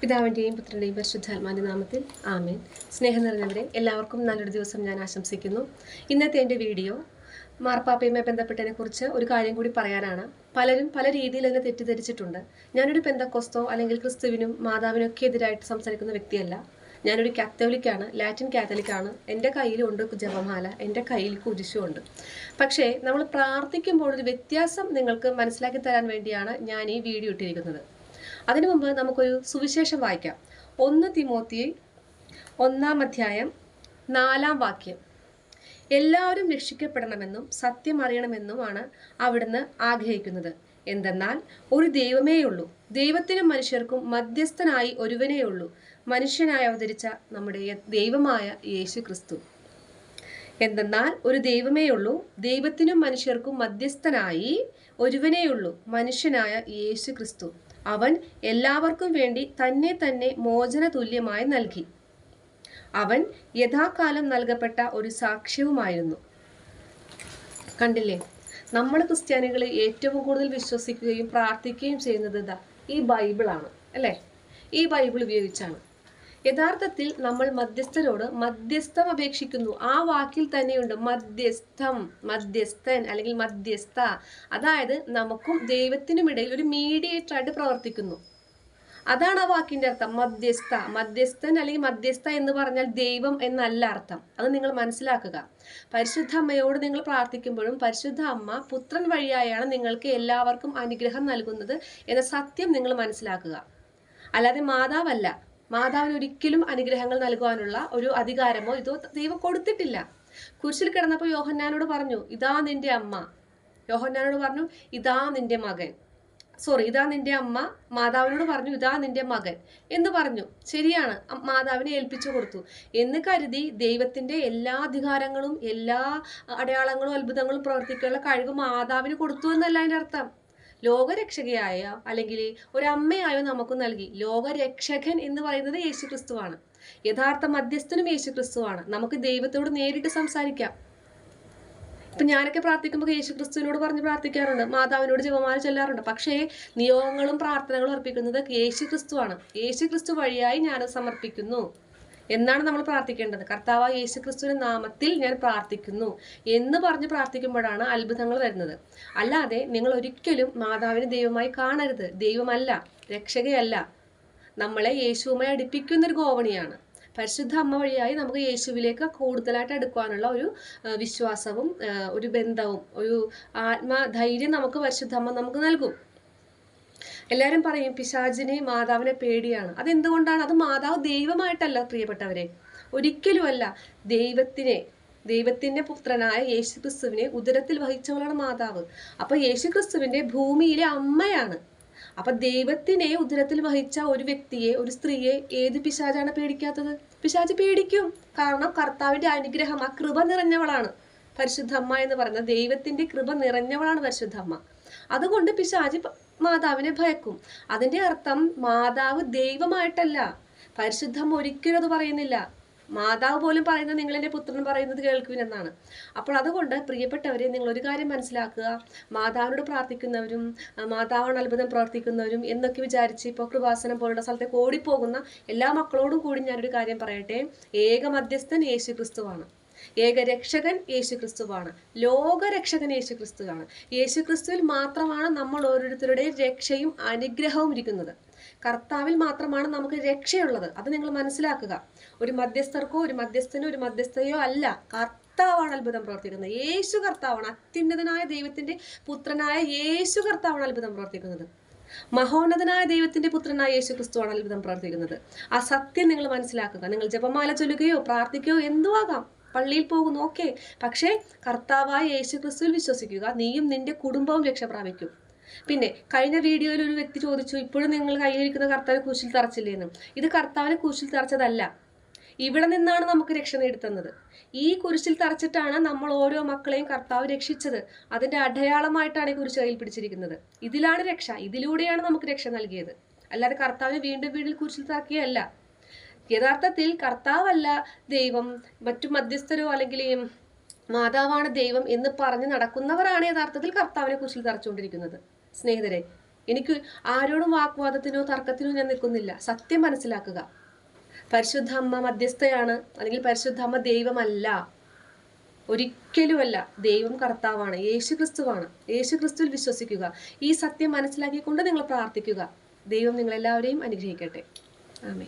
പിതാവിന്റെയും പുത്രന്റെയും പരിശുദ്ധാത്മാന്റെ നാമത്തിൽ ആമേൻ. സ്നേഹം നിറഞ്ഞവരെ എല്ലാവർക്കും നല്ലൊരു ദിവസം ഞാൻ ആശംസിക്കുന്നു. ഇന്നത്തെ എന്റെ വീഡിയോ മാർപ്പാപ്പയുമായി ബന്ധപ്പെട്ടതിനെ കുറിച്ച് ഒരു കാര്യം കൂടി പറയാനാണ്. പലരും പല രീതിയിൽ എന്നെ തെറ്റിദ്ധരിച്ചിട്ടുണ്ട്. ഞാനൊരു പെന്തക്കോസ്തോ അല്ലെങ്കിൽ ക്രിസ്തുവിനും മാതാവിനൊക്കെ എതിരായിട്ട് സംസാരിക്കുന്ന വ്യക്തിയല്ല. ഞാനൊരു കാത്തോലിക്കാണ് ലാറ്റിൻ കാത്തലിക്കാണ്. എന്റെ കയ്യിലുണ്ട് ജപമാല എന്റെ കയ്യിൽ കുരിശുമുണ്ട് പക്ഷേ നമ്മൾ പ്രാർത്ഥിക്കുമ്പോൾ ഒരു വ്യത്യാസം നിങ്ങൾക്ക് മനസ്സിലാക്കി തരാൻ വേണ്ടിയാണ് ഞാൻ ഈ വീഡിയോ ഇട്ടിരിക്കുന്നത്. അതിനു മുമ്പ് നമുക്കൊരു സുവിശേഷം വായിക്കാം. ഒന്ന് തിമോത്തി ഒന്നാം അധ്യായം നാലാം വാക്യം. എല്ലാവരും രക്ഷിക്കപ്പെടണമെന്നും സത്യം അറിയണമെന്നുമാണ് അവിടുന്ന് ആഗ്രഹിക്കുന്നത്. എന്തെന്നാൽ ഒരു ദൈവമേയുള്ളൂ ദൈവത്തിനും മനുഷ്യർക്കും മധ്യസ്ഥനായി ഒരുവനേയുള്ളൂ മനുഷ്യനായി അവതരിച്ച നമ്മുടെ ദൈവമായ യേശു ക്രിസ്തു എന്തെന്നാൽ ഒരു ദൈവമേയുള്ളൂ ദൈവത്തിനും മനുഷ്യർക്കും മധ്യസ്ഥനായി ഒരുവനേയുള്ളൂ മനുഷ്യനായ യേശു ക്രിസ്തു അവൻ എല്ലാവർക്കും വേണ്ടി തന്നെ തന്നെ മോചന തുല്യമായി നൽകി. അവൻ യഥാകാലം നൽകപ്പെട്ട ഒരു സാക്ഷ്യവുമായിരുന്നു. കണ്ടില്ലേ? നമ്മൾ ക്രിസ്ത്യാനികൾ ഏറ്റവും കൂടുതൽ വിശ്വസിക്കുകയും പ്രാർത്ഥിക്കുകയും ചെയ്യുന്നത് ഈ ബൈബിളാണ് അല്ലേ? ഈ ബൈബിൾ ഉപയോഗിച്ചാണ്. യഥാർത്ഥത്തിൽ നമ്മൾ മധ്യസ്ഥരോട് മധ്യസ്ഥം അപേക്ഷിക്കുന്നു. ആ വാക്കിൽ തന്നെയുണ്ട് മധ്യസ്ഥം മധ്യസ്ഥൻ അല്ലെങ്കിൽ മധ്യസ്ഥ. അതായത് നമുക്കും ദൈവത്തിനും ഇടയിൽ ഒരു മീഡിയേറ്റർ ആയിട്ട് പ്രവർത്തിക്കുന്നു. അതാണ് ആ വാക്കിന്റെ അർത്ഥം മധ്യസ്ഥ. മധ്യസ്ഥൻ അല്ലെങ്കിൽ മധ്യസ്ഥ എന്ന് പറഞ്ഞാൽ ദൈവം എന്നല്ല അർത്ഥം. അത് നിങ്ങൾ മനസ്സിലാക്കുക. പരിശുദ്ധ അമ്മയോട് നിങ്ങൾ പ്രാർത്ഥിക്കുമ്പോഴും പരിശുദ്ധ അമ്മ പുത്രൻ വഴിയായാണ് നിങ്ങൾക്ക് എല്ലാവർക്കും അനുഗ്രഹം നൽകുന്നത് എന്ന സത്യം നിങ്ങൾ മനസ്സിലാക്കുക. അല്ലാതെ മാതാവല്ല. മാതാവിന് ഒരിക്കലും അനുഗ്രഹങ്ങൾ നൽകുവാനുള്ള ഒരു അധികാരമോ ഇതോ ദൈവം കൊടുത്തിട്ടില്ല. കുരിശിൽ കിടന്നപ്പോൾ യോഹന്നാനോട് പറഞ്ഞു ഇതാ നിന്റെ അമ്മ. യോഹന്നാനോട് പറഞ്ഞു ഇതാ നിന്റെ മകൻ. സോറി ഇതാ നിന്റെ അമ്മ. മാതാവിനോട് പറഞ്ഞു ഇതാ നിന്റെ മകൻ. എന്ന് പറഞ്ഞു ശരിയാണ് മാതാവിനെ ഏൽപ്പിച്ചു കൊടുത്തു. എന്ന് കരുതി ദൈവത്തിന്റെ എല്ലാ അധികാരങ്ങളും എല്ലാ അടയാളങ്ങളും അത്ഭുതങ്ങളും പ്രവർത്തിക്കാനുള്ള കഴിവ് മാതാവിന് കൊടുത്തു എന്നല്ല അതിന്റെ അർത്ഥം ലോകരക്ഷകയായ അല്ലെങ്കിൽ ഒരമ്മയായോ നമുക്ക് നൽകി. ലോകരക്ഷകൻ എന്ന് പറയുന്നത് യേശു ക്രിസ്തുവാണ് യഥാർത്ഥ മധ്യസ്ഥനും യേശു ക്രിസ്തുവാണ് നമുക്ക് ദൈവത്തോട് നേരിട്ട് സംസാരിക്കാം. ഇപ്പൊ ഞാനൊക്കെ പ്രാർത്ഥിക്കുമ്പോൾ യേശു ക്രിസ്തുവിനോട് പറഞ്ഞ് പ്രാർത്ഥിക്കാറുണ്ട്. മാതാവിനോട് ജപമാല ചൊല്ലാറുണ്ട്. പക്ഷേ നിയോഗങ്ങളും പ്രാർത്ഥനകളും അർപ്പിക്കുന്നത് യേശു ക്രിസ്തുവാണ് യേശു ക്രിസ്തു വഴിയായി ഞാനത് സമർപ്പിക്കുന്നു. എന്നാണ് നമ്മൾ പ്രാർത്ഥിക്കേണ്ടത്. കർത്താവ് യേശു ക്രിസ്തുവിന്റെ നാമത്തിൽ ഞാൻ പ്രാർത്ഥിക്കുന്നു എന്ന് പറഞ്ഞ് പ്രാർത്ഥിക്കുമ്പോഴാണ് അത്ഭുതങ്ങൾ വരുന്നത്. അല്ലാതെ നിങ്ങൾ ഒരിക്കലും മാതാവിനെ ദൈവമായി കാണരുത്. ദൈവമല്ല രക്ഷകയല്ല. നമ്മളെ യേശുവുമായി അടുപ്പിക്കുന്ന ഒരു ഗോവണിയാണ് പരിശുദ്ധ അമ്മ വഴിയായി നമുക്ക് യേശുവിലേക്ക് കൂടുതലായിട്ട് എടുക്കുവാനുള്ള ഒരു വിശ്വാസവും ഒരു ബന്ധവും ഒരു ആത്മധൈര്യം നമുക്ക് പരിശുദ്ധ അമ്മ നമുക്ക് നൽകും. എല്ലാവരും പറയും പിശാചിനെ മാതാവിനെ പേടിയാണ്. അതെന്തുകൊണ്ടാണ്? അത് മാതാവ് ദൈവമായിട്ടല്ല പ്രിയപ്പെട്ടവരെ. ഒരിക്കലുമല്ല ദൈവത്തിനെ ദൈവത്തിന്റെ പുത്രനായ യേശു ക്രിസ്തുവിനെ ഉദരത്തിൽ വഹിച്ചവളാണ് മാതാവ്. അപ്പൊ യേശു യേശുക്രിസ്തുവിന്റെ ഭൂമിയിലെ അമ്മയാണ്. അപ്പൊ ദൈവത്തിനെ ഉദരത്തിൽ വഹിച്ച ഒരു വ്യക്തിയെ ഒരു സ്ത്രീയെ ഏത് പിശാചാണ് പേടിക്കാത്തത്? പിശാച് പേടിക്കും. കാരണം കർത്താവിന്റെ അനുഗ്രഹം ആ കൃപ നിറഞ്ഞവളാണ്. പരിശുദ്ധമ്മ എന്ന് പറയുന്നത് ദൈവത്തിന്റെ കൃപ നിറഞ്ഞവളാണ് പരിശുദ്ധമ്മ അതുകൊണ്ട് പിശാചി പ- മാതാവിനെ ഭയക്കും. അതിന്റെ അർത്ഥം മാതാവ് ദൈവമായിട്ടല്ല. പരിശുദ്ധം ഒരിക്കലും അത് പറയുന്നില്ല. മാതാവ് പോലും പറയുന്നത് നിങ്ങൾ എന്റെ പുത്രൻ പറയുന്നത് കേൾക്കുവിനെന്നാണ്. അപ്പോൾ അതുകൊണ്ട് പ്രിയപ്പെട്ടവരെ നിങ്ങൾ ഒരു കാര്യം മനസ്സിലാക്കുക. മാതാവിനോട് പ്രാർത്ഥിക്കുന്നവരും മാതാവാണ് അത്ഭുതം പ്രവർത്തിക്കുന്നവരും എന്നൊക്കെ വിചാരിച്ച് ഇപ്പോൾ കൃപാസനം പോലുള്ള സ്ഥലത്തേക്ക് ഓടിപ്പോകുന്ന എല്ലാ മക്കളോടും കൂടി ഞാനൊരു കാര്യം പറയട്ടെ. ഏക മധ്യസ്ഥൻ യേശു ക്രിസ്തുവാണ് ഏകരക്ഷകൻ യേശു ക്രിസ്തുവാണ് ലോകരക്ഷകൻ യേശു ക്രിസ്തുവാണ് യേശു ക്രിസ്തുവിൽ മാത്രമാണ് നമ്മൾ ഓരോരുത്തരുടെയും രക്ഷയും അനുഗ്രഹവും ഇരിക്കുന്നത്. കർത്താവിൽ മാത്രമാണ് നമുക്ക് രക്ഷയുള്ളത്. അത് നിങ്ങൾ മനസ്സിലാക്കുക. ഒരു മധ്യസ്ഥർക്കോ ഒരു മധ്യസ്ഥനോ ഒരു മധ്യസ്ഥയോ അല്ല. കർത്താവാണ് അത്ഭുതം പ്രവർത്തിക്കുന്നത്. യേശു കർത്താവാണ്. അത്യുന്നതനായ ദൈവത്തിന്റെ പുത്രനായ യേശു കർത്താവാണ് അത്ഭുതം പ്രവർത്തിക്കുന്നത്. മഹോന്നതനായ ദൈവത്തിന്റെ പുത്രനായ യേശു ക്രിസ്തുവാണ് അത്ഭുതം പ്രവർത്തിക്കുന്നത്. ആ സത്യം നിങ്ങൾ മനസ്സിലാക്കുക. നിങ്ങൾ ജപമാല ചൊല്ലുകയോ പ്രാർത്ഥിക്കുകയോ എന്തു ആകാം പള്ളിയിൽ പോകുന്നു. ഓക്കെ. പക്ഷേ കർത്താവായ യേശു ക്രിസ്തുവിൽ വിശ്വസിക്കുക നീയും നിന്റെ കുടുംബവും രക്ഷ പ്രാപിക്കും പിന്നെ കഴിഞ്ഞ വീഡിയോയിൽ ഒരു വ്യക്തി ചോദിച്ചു ഇപ്പോഴും നിങ്ങൾ കയ്യിലിരിക്കുന്ന കർത്താവിനെ കുരിശിൽ തറച്ചില്ലേ എന്ന് ഇത് കർത്താവിനെ കുരിശിൽ തറച്ചതല്ല. ഇവിടെ നിന്നാണ് നമുക്ക് രക്ഷ നേടുത്തുന്നത്. ഈ കുരിശിൽ തറച്ചിട്ടാണ് നമ്മൾ ഓരോ മക്കളെയും കർത്താവ് രക്ഷിച്ചത്. അതിന്റെ അടയാളമായിട്ടാണ് ഈ കുരിശ് കയ്യിൽ പിടിച്ചിരിക്കുന്നത്. ഇതിലാണ് രക്ഷ. ഇതിലൂടെയാണ് നമുക്ക് രക്ഷ നൽകിയത്. അല്ലാതെ കർത്താവിനെ വീണ്ടും വീണ്ടും കുരിശിൽ തറക്കുകയല്ല. യഥാർത്ഥത്തിൽ കർത്താവല്ല ദൈവം. മറ്റു മധ്യസ്ഥരോ അല്ലെങ്കിൽ മാതാവാണ് ദൈവം എന്ന് പറഞ്ഞ് നടക്കുന്നവരാണ് യഥാർത്ഥത്തിൽ കർത്താവിനെ കുറിച്ച് തറച്ചുകൊണ്ടിരിക്കുന്നത്. സ്നേഹിതരെ എനിക്ക് ആരോടും വാഗ്വാദത്തിനോ തർക്കത്തിനോ ഞാൻ നിൽക്കുന്നില്ല. സത്യം മനസ്സിലാക്കുക. പരിശുദ്ധ അമ്മ മധ്യസ്ഥയാണ് അല്ലെങ്കിൽ പരിശുദ്ധ അമ്മ ദൈവമല്ല. ഒരിക്കലുമല്ല ദൈവം കർത്താവാണ് യേശു ക്രിസ്തുവാണ് യേശു ക്രിസ്തുവിൽ വിശ്വസിക്കുക. ഈ സത്യം മനസ്സിലാക്കിക്കൊണ്ട് നിങ്ങൾ പ്രാർത്ഥിക്കുക. ദൈവം നിങ്ങളെല്ലാവരെയും അനുഗ്രഹിക്കട്ടെ. ആമേ